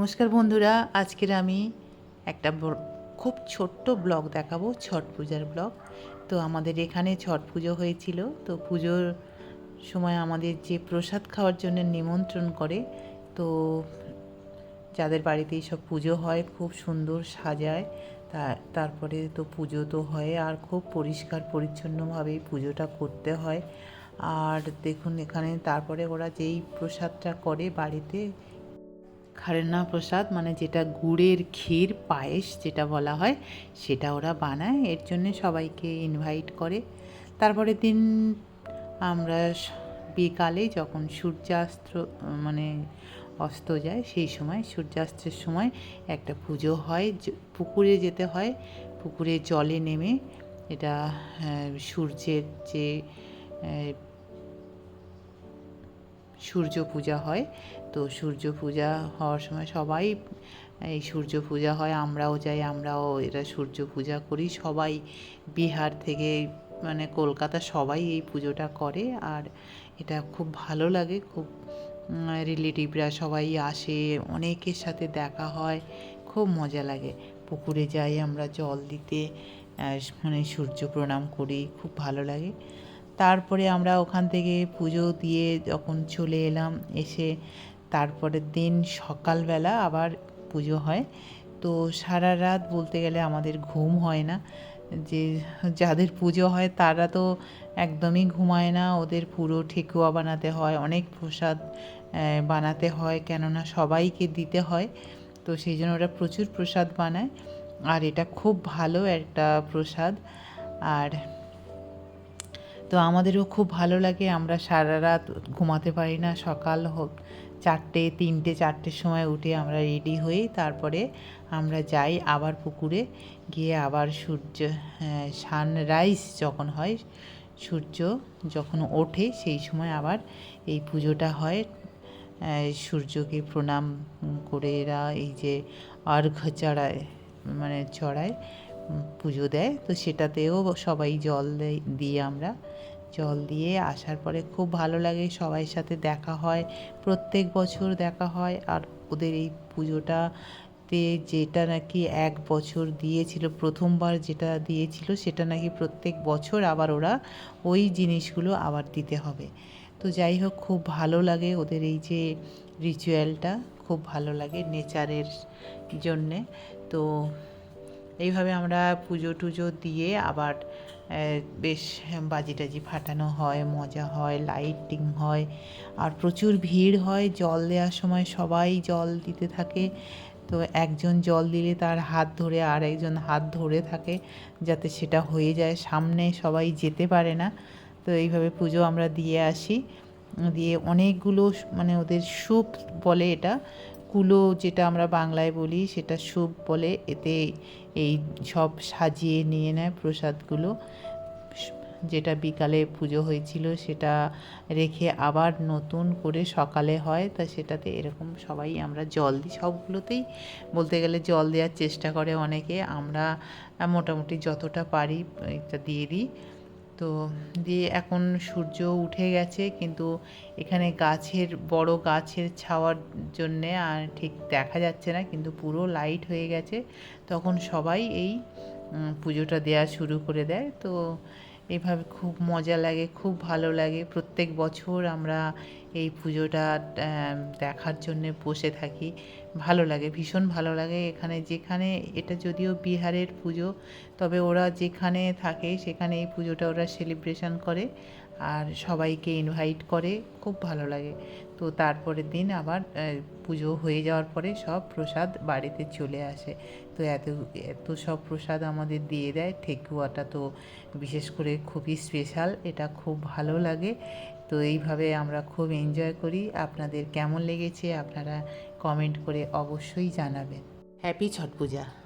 নমস্কার বন্ধুরা, আজকের আমি একটা খুব ছোট্ট ব্লগ দেখাবো, ছট পূজার ব্লগ। তো আমাদের এখানে ছট পুজো হয়েছিল, তো পুজোর সময় আমাদের যে প্রসাদ খাওয়ার জন্য নিমন্ত্রণ করে, তো যাদের বাড়িতে এইসব পুজো হয়, খুব সুন্দর সাজায়। তা, তারপরে তো পুজো তো হয়, আর খুব পরিষ্কার পরিচ্ছন্নভাবে পুজোটা করতে হয়। আর দেখুন এখানে তারপরে ওরা যেই প্রসাদটা করে বাড়িতে খারেনা প্রসাদ মানে যেটা গুড়ের ক্ষীর, পায়েস যেটা বলা হয়, সেটা ওরা বানায়। এর জন্য সবাইকে ইনভাইট করে। তারপরের দিন আমরা বিকালে যখন সূর্যাস্ত মানে অস্ত যায়, সেই সময়, সূর্যাস্তের সময় একটা পুজো হয়। পুকুরে যেতে হয়। পুকুরে জলে নেমে এটা সূর্যের যে সূর্য পূজা হয় তো সূর্য পূজা হওয়ার সময় সবাই, এই সূর্য পূজা হয়, আমরাও যাই, আমরাও এটা সূর্য পূজা করি। সবাই বিহার থেকে মানে কলকাতা সবাই এই পুজোটা করে আর এটা খুব ভালো লাগে, খুব রিলেটিভরা সবাই আসে, অনেকের সাথে দেখা হয়, খুব মজা লাগে। পুকুরে যাই আমরা জল দিতে মানে সূর্য প্রণাম করি, খুব ভালো লাগে। তারপরে আমরা ওখান থেকে পুজো দিয়ে যখন চলে এলাম, এসে তারপরের দিন সকালবেলা আবার পুজো হয়। তো সারা রাত বলতে গেলে আমাদের ঘুম হয় না। যে যাদের পুজো হয় তারা তো একদমই ঘুমায় না। ওদের পুরো ঠেকুয়া বানাতে হয়, অনেক প্রসাদ বানাতে হয়। কেননা সবাইকে দিতে হয়। তো সেই জন্য ওরা প্রচুর প্রসাদ বানায়। আর এটা খুব ভালো একটা প্রসাদ। আর তো আমাদেরও খুব ভালো লাগে। আমরা সারা রাত ঘুমাতে পারি না। সকাল হোক চারটে, তিনটে, চারটের সময় উঠে আমরা রেডি হই তারপরে আমরা যাই আবার পুকুরে। গিয়ে আবার সূর্য সানরাইজ যখন হয়, সূর্য যখন ওঠে সেই সময় আবার এই পুজোটা হয়। সূর্যকে প্রণাম করে এরা এই যে অর্ঘ চড়ায় মানে চড়ায় পুজো দেয়। তো সেটাতেও সবাই জল দেয়, দিয়ে আমরা জল দিয়ে আসার পরে খুব ভালো লাগে সবাই সাথে দেখা হয়, প্রত্যেক বছর দেখা হয়। আর ওদের এই পুজোটাতে যেটা নাকি এক বছর দিয়েছিল, প্রথমবার যেটা দিয়েছিল সেটা নাকি প্রত্যেক বছর আবার ওরা ওই জিনিসগুলো আবার দিতে হবে। তো যাই হোক, খুব ভালো লাগে ওদের এই যে রিচুয়ালটা খুব ভালো লাগে নেচারের জন্যে। তো এইভাবে আমরা পুজো টুজো দিয়ে আবার বেশ বাজি টাজি ফাটানো হয়, মজা হয় লাইটিং হয়, আর প্রচুর ভিড় হয়, জল দেওয়ার সময় সবাই জল দিতে থাকে। তো একজন জল দিলে তার হাত ধরে আর একজন হাত ধরে থাকে যাতে সেটা হয়ে যায়। সামনে সবাই যেতে পারে না। তো এইভাবে পুজো আমরা দিয়ে আসি। দিয়ে অনেকগুলো মানে ওদের স্যুপ বলে এটা কুলো যেটা আমরা বাংলায় বলি, সেটা স্যুপ বলে। এতে এই সব সাজিয়ে নিয়ে নেয় প্রসাদগুলো। যেটা বিকালে পুজো হয়েছিল, সেটা রেখে আবার নতুন করে সকালে হয়। তা সেটাতে এরকম সবাই আমরা জল দিই। সবগুলোতেই বলতে গেলে জল দেওয়ার চেষ্টা করে অনেকে। আমরা মোটামুটি যতটা পারি এটা দিয়ে দিই। তো দিয়ে এখন সূর্য উঠে গেছে, কিন্তু এখানে গাছের, বড় গাছের ছাওয়ার জন্যে আর ঠিক দেখা যাচ্ছে না, কিন্তু পুরো লাইট হয়ে গেছে। তখন সবাই এই পুজোটা দেওয়া শুরু করে দেয়। তো এইভাবে খুব মজা লাগে, খুব ভালো লাগে। প্রত্যেক বছর আমরা এই পুজোটা দেখার জন্য বসে থাকি। ভালো লাগে, ভীষণ ভালো লাগে এখানে। যেখানে এটা যদিও বিহারের পুজো, তবে ওরা যেখানে থাকে সেখানে এই পুজোটা ওরা সেলিব্রেশন করে আর সবাইকে ইনভাইট করে, খুব ভালো লাগে। তো তারপরের দিন আবার পুজো হয়ে যাওয়ার পরে সব প্রসাদ বাড়িতে চলে আসে। তো এত এত সব প্রসাদ আমাদের দিয়ে দেয়। ঠেকুয়াটা তো বিশেষ করে খুবই স্পেশাল এটা খুব ভালো লাগে। তো এইভাবে আমরা খুব এনজয় করি। আপনাদের কেমন লেগেছে আপনারা কমেন্ট করে অবশ্যই জানাবেন। হ্যাপি ছট পূজা